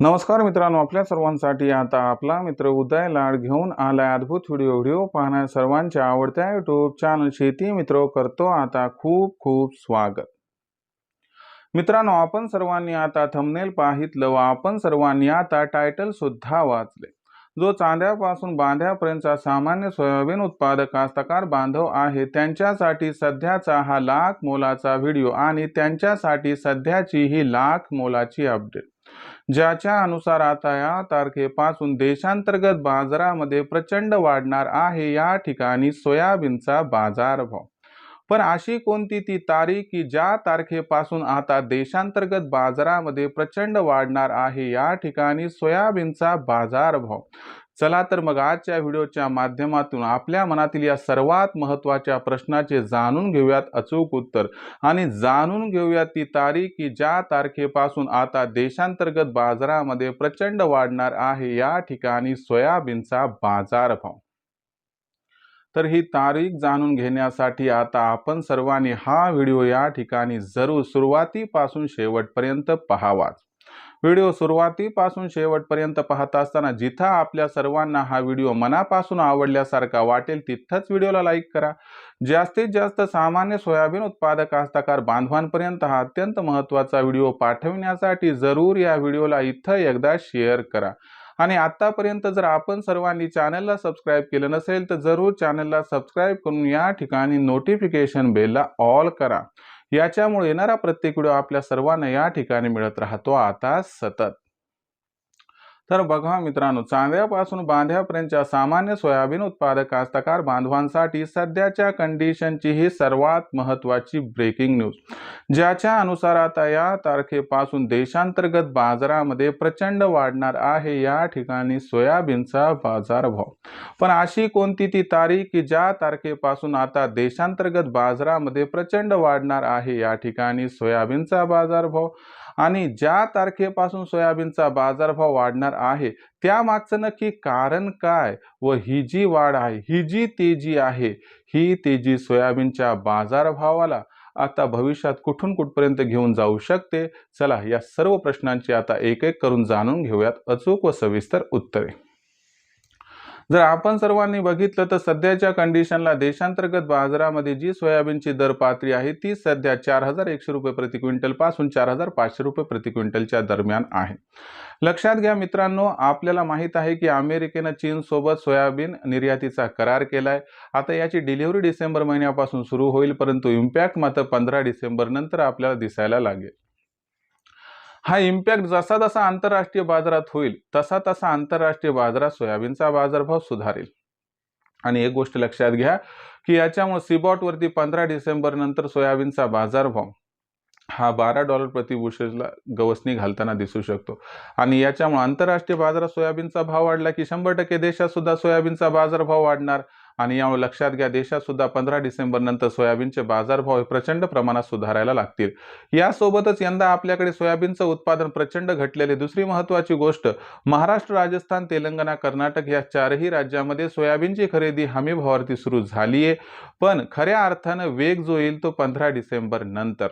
नमस्कार मित्रांनो आपल्या सर्वांसाठी आता आपला मित्र उदय लाड घेऊन आलाय अद्भुत व्हिडिओ व्हिडिओ पाहण्या सर्वांच्या आवडत्या युट्यूब चॅनल शेती मित्र करतो आता खूप खूप स्वागत. मित्रांनो आपण सर्वांनी आता थंबनेल पाहितलं व आपण सर्वांनी आता टायटल सुद्धा वाचले. जो चांद्यापासून बांध्यापर्यंतचा सामान्य सोयाबीन उत्पादक कास्तकार बांधव आहे त्यांच्यासाठी सध्याचा हा लाख मोलाचा व्हिडिओ आणि त्यांच्यासाठी सध्याची ही लाख मोलाची अपडेट ज्याच्या अनुसार आता या तारखेपासून देशांतर्गत बाजारामध्ये प्रचंड वाढणार आहे या ठिकाणी सोयाबीनचा बाजारभाव. पण अशी कोणती ती तारीख की ज्या तारखेपासून आता देशांतर्गत बाजारामध्ये प्रचंड वाढणार आहे या ठिकाणी सोयाबीनचा बाजारभाव. चला तर मग आजच्या व्हिडिओच्या माध्यमातून आपल्या मनातील या सर्वात महत्त्वाच्या प्रश्नाचे जाणून घेऊयात अचूक उत्तर. आणि जाणून घेऊयात ती तारीख की ज्या तारखेपासून आता देशांतर्गत बाजारामध्ये प्रचंड वाढणार आहे या ठिकाणी सोयाबीनचा बाजारभाव. तर ही तारीख जाणून घेण्यासाठी आता आपण सर्वांनी हा व्हिडिओ या ठिकाणी जरूर सुरुवातीपासून शेवटपर्यंत पाहावाच. व्हिडिओ सुरुवातीपासून शेवटपर्यंत पाहत असताना जिथं आपल्या सर्वांना हा व्हिडिओ मनापासून आवडल्यासारखा वाटेल तिथंच व्हिडिओला लाईक करा. जास्तीत जास्त सामान्य सोयाबीन उत्पादक कास्तकार बांधवांपर्यंत हा अत्यंत महत्त्वाचा व्हिडिओ पाठवण्यासाठी जरूर या व्हिडिओला इथं एकदा शेअर करा. आणि आत्तापर्यंत जर आपण सर्वांनी चॅनलला सबस्क्राईब केलं नसेल तर जरूर चॅनलला सबस्क्राईब करून या ठिकाणी नोटिफिकेशन बेलला ऑल करा. याच्यामुळे येणारा प्रत्येक व्हिडिओ आपल्या सर्वांना या ठिकाणी मिळत राहतो. आता सतत. तर बघा मित्रांनो चांद्यापासून बांध्यापर्यंतच्या सामान्य सोयाबीन उत्पादक कास्तकार बांधवांसाठी सध्याच्या कंडिशनची ही सर्वात महत्त्वाची ब्रेकिंग न्यूज ज्याच्या अनुसार आता या तारखेपासून देशांतर्गत बाजारामध्ये प्रचंड वाढणार आहे या ठिकाणी सोयाबीनचा बाजारभाव. पण अशी कोणती ती तारीख की ज्या तारखेपासून आता देशांतर्गत बाजारामध्ये प्रचंड वाढणार आहे या ठिकाणी सोयाबीनचा बाजारभाव? आणि ज्या तारखेपासून सोयाबीनचा बाजारभाव वाढणार आहे त्यामागचं नक्की कारण काय व ही जी वाढ आहे ही जी तेजी आहे ही तेजी सोयाबीनच्या बाजारभावाला आता भविष्यात कुठून कुठपर्यंत घेऊन जाऊ शकते? चला या सर्व प्रश्नांची आता एक एक करून जाणून घेऊयात अचूक व सविस्तर उत्तरे. जर आपण सर्वांनी बघितलं तर सध्याच्या कंडिशनला देशांतर्गत बाजारामध्ये जी सोयाबीनची दर पातळी आहे ती सध्या चार हजार एकशे रुपये प्रति क्विंटलपासून चार हजार पाचशे रुपये प्रति क्विंटलच्या दरम्यान आहे. लक्षात घ्या मित्रांनो आपल्याला माहीत आहे की अमेरिकेनं चीनसोबत सोयाबीन निर्यातीचा करार केला आहे आता याची डिलिव्हरी डिसेंबर महिन्यापासून सुरू होईल परंतु इम्पॅक्ट मात्र पंधरा डिसेंबर नंतर आपल्याला दिसायला लागेल. हा इम्पॅक्ट जसा जसा आंतरराष्ट्रीय बाजारात होईल तसा तसा आंतरराष्ट्रीय बाजारात सोयाबीनचा बाजारभाव सुधारेल. आणि एक गोष्ट लक्षात घ्या की याच्यामुळे सिबॉटवरती पंधरा डिसेंबर नंतर सोयाबीनचा बाजारभाव हा बारा डॉलर प्रति बुशेलला गवसणी घालताना दिसू शकतो. आणि याच्यामुळे आंतरराष्ट्रीय बाजारात सोयाबीनचा भाव वाढला की शंभर टक्के देशात सुद्धा सोयाबीनचा बाजारभाव वाढणार. आणि यामुळे लक्षात घ्या देशात सुद्धा पंधरा डिसेंबर नंतर सोयाबीनचे बाजारभाव हे प्रचंड प्रमाणात सुधारायला लागतील. यासोबतच यंदा आपल्याकडे सोयाबीनचं उत्पादन प्रचंड घटलेले दुसरी महत्त्वाची गोष्ट महाराष्ट्र राजस्थान तेलंगणा कर्नाटक या चारही राज्यामध्ये सोयाबीनची खरेदी हमी भावावरती सुरू झाली आहे पण खऱ्या अर्थानं वेग जो येईल तो पंधरा डिसेंबर नंतर.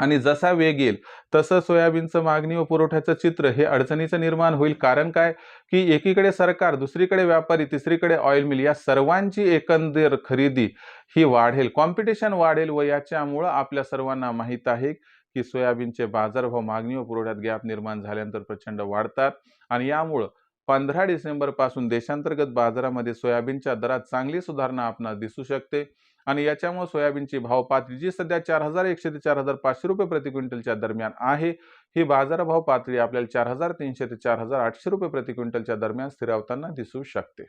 आणि जसा वेग येईल तसं सोयाबीनचं मागणी व पुरवठ्याचं चित्र हे अडचणीचं निर्माण होईल. कारण काय? की एकीकडे सरकार दुसरीकडे व्यापारी तिसरीकडे ऑइल मिल या सर्वांची एकंदर खरेदी ही वाढेल. कॉम्पिटिशन वाढेल व याच्यामुळं आपल्या सर्वांना माहीत आहे की सोयाबीनचे बाजारभाव मागणी व पुरवठ्यात गॅप निर्माण झाल्यानंतर प्रचंड वाढतात. आणि यामुळं पंधरा डिसेंबरपासून देशांतर्गत बाजारामध्ये सोयाबीनच्या दरात चांगली सुधारणा आपणास दिसू शकते. आणि याच्यामुळे सोयाबीनची भाव पातळी जी सध्या चार हजार एकशे ते चार हजार पाचशे रुपये प्रति क्विंटलच्या दरम्यान आहे ही बाजारभाव पातळी आपल्याला चार हजार तीनशे ते चार हजार आठशे रुपये प्रति क्विंटलच्या दरम्यान स्थिरावताना दिसू शकते.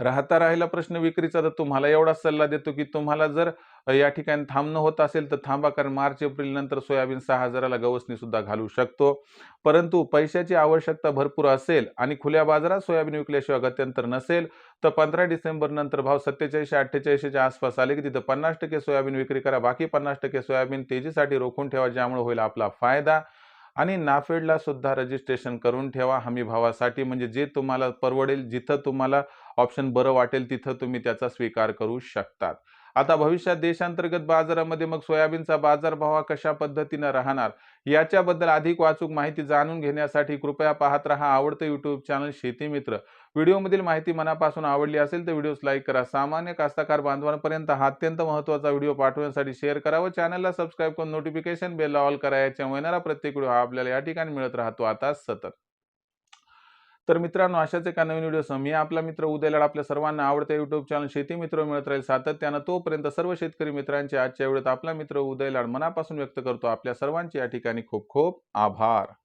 राहता राहिला प्रश्न विक्रीचा तर तुम्हाला एवढा सल्ला देतो की तुम्हाला जर या ठिकाणी थांबणं होत असेल तर थांबा कारण मार्च एप्रिल नंतर सोयाबीन सहा हजाराला गवसणी सुद्धा घालू शकतो. परंतु पैशाची आवश्यकता भरपूर असेल आणि खुल्या बाजारात सोयाबीन विकल्याशिवाय गत्यंतर नसेल तर पंधरा डिसेंबर नंतर भाव सत्तेचाळीसशे अठ्ठेचाळीसच्या आसपास आले की तिथं पन्नास टक्के सोयाबीन विक्री करा बाकी पन्नास टक्के सोयाबीन तेजीसाठी रोखून ठेवा ज्यामुळे होईल आपला फायदा. आणि नाफेडला सुद्धा रजिस्ट्रेशन करून ठेवा हमी भावासाठी. म्हणजे जे तुम्हाला परवडेल जिथं तुम्हाला ऑप्शन बरं वाटेल तिथं तुम्ही त्याचा स्वीकार करू शकतात. आता भविष्यात देशांतर्गत बाजारामध्ये मग सोयाबीनचा बाजारभाव हा कशा पद्धतीनं राहणार? याच्याबद्दल अधिक वाचूक माहिती जाणून घेण्यासाठी कृपया पाहत रहा आवडतं युट्यूब चॅनल शेती मित्र. व्हिडिओमधील माहिती मनापासून आवडली असेल तर व्हिडिओस लाईक करा. सामान्य कास्तकार बांधवांपर्यंत हा अत्यंत महत्त्वाचा व्हिडिओ पाठवण्यासाठी शेअर करा व चॅनलला सबस्क्राईब करून नोटिफिकेशन बेल ऑल करा. याच्यामुळे येणारा प्रत्येक व्हिडिओ हा आपल्याला या ठिकाणी मिळत राहतो. आता सतत. तर मित्रांनो अशाच एका नवीन व्हिडिओ मी आपला मित्र उदयलाड आपल्या सर्वांना आवडत्या युट्यूब चॅनल शेती मित्र मिळत राहील सातत्यानं. तोपर्यंत सर्व शेतकरी मित्रांचे आजच्या वेळेत आपला मित्र उदयलाड मनापासून व्यक्त करतो. आपल्या सर्वांचे या ठिकाणी खूप खूप आभार.